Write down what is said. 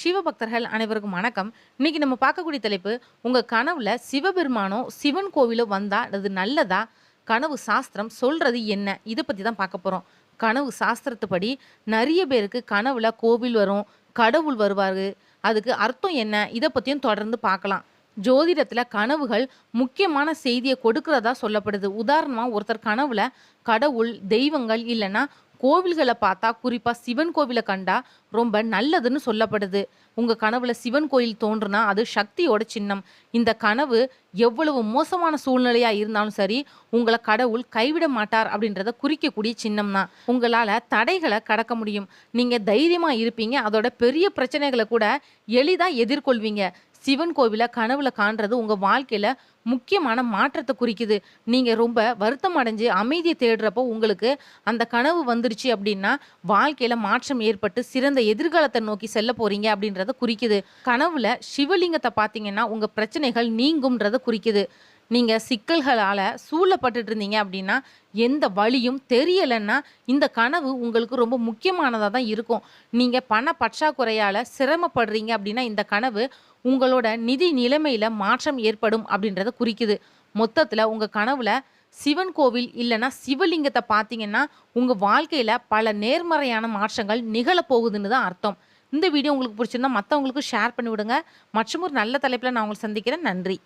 சிவபக்தர்கள் அனைவருக்கும் வணக்கம். இன்னைக்கு நம்ம பார்க்கக்கூடிய தலைப்பு உங்க கனவுல சிவபெருமானோ சிவன் கோவிலோ வந்தா அது நல்லதா? கனவு சாஸ்திரம் சொல்றது என்ன? இதை பத்தி தான் பார்க்க போறோம். கனவு சாஸ்திரத்துப்படி நிறைய பேருக்கு கனவுல கோவில் வரும் கடவுள் வருவாரு. அதுக்கு அர்த்தம் என்ன? இதை பத்தியும் தொடர்ந்து பார்க்கலாம். ஜோதிடத்தில் கனவுகள் முக்கியமான செய்தியை கொடுக்கறதா சொல்லப்படுது. உதாரணமாக ஒருத்தர் கனவுல கடவுள் தெய்வங்கள் இல்லைன்னா கோவில்களை பார்த்தா குறிப்பாக சிவன் கோவிலை கண்டா ரொம்ப நல்லதுன்னு சொல்லப்படுது. உங்கள் கனவுல சிவன் கோயில் தோன்றுனா அது சக்தியோட சின்னம். இந்த கனவு எவ்வளவு மோசமான சூழ்நிலையா இருந்தாலும் சரி உங்களை கடவுள் கைவிட மாட்டார் அப்படின்றத குறிக்கக்கூடிய சின்னம் தான் உங்களால் தடைகளை கடக்க முடியும். நீங்கள் தைரியமாக இருப்பீங்க. அதோட பெரிய பிரச்சனைகளை கூட எளிதாக எதிர்கொள்வீங்க. சிவன் கோவிலை கனவுல காண்றது உங்க வாழ்க்கையில முக்கியமான மாற்றத்தை குறிக்குது. நீங்க ரொம்ப வருத்தம் அடைஞ்சு அமைதியை தேடுறப்போ உங்களுக்கு அந்த கனவு வந்துருச்சு அப்படின்னா வாழ்க்கையில மாற்றம் ஏற்பட்டு சிறந்த எதிர்காலத்தை நோக்கி செல்ல போறீங்க அப்படின்றத குறிக்குது. கனவுல சிவலிங்கத்தை பார்த்தீங்கன்னா உங்க பிரச்சனைகள் நீங்கும்ன்றத குறிக்குது. நீங்கள் சிக்கல்களால் சூழப்பட்டுட்டு இருந்தீங்க அப்படின்னா எந்த வழியும் தெரியலைன்னா இந்த கனவு உங்களுக்கு ரொம்ப முக்கியமானதாக தான் இருக்கும். நீங்கள் பண பற்றாக்குறையால் சிரமப்படுறீங்க அப்படின்னா இந்த கனவு உங்களோட நிதி நிலைமையில் மாற்றம் ஏற்படும் அப்படின்றத குறிக்குது. மொத்தத்தில் உங்கள் கனவில் சிவன் கோவில் இல்லைன்னா சிவலிங்கத்தை பார்த்தீங்கன்னா உங்கள் வாழ்க்கையில் பல நேர்மறையான மாற்றங்கள் நிகழப்போகுதுன்னு தான் அர்த்தம். இந்த வீடியோ உங்களுக்கு பிடிச்சிருந்தா மற்றவங்களுக்கு ஷேர் பண்ணி விடுங்க மற்றும் ஒரு நல்ல தலைப்பில் நான் உங்களை சந்திக்கிறேன். நன்றி.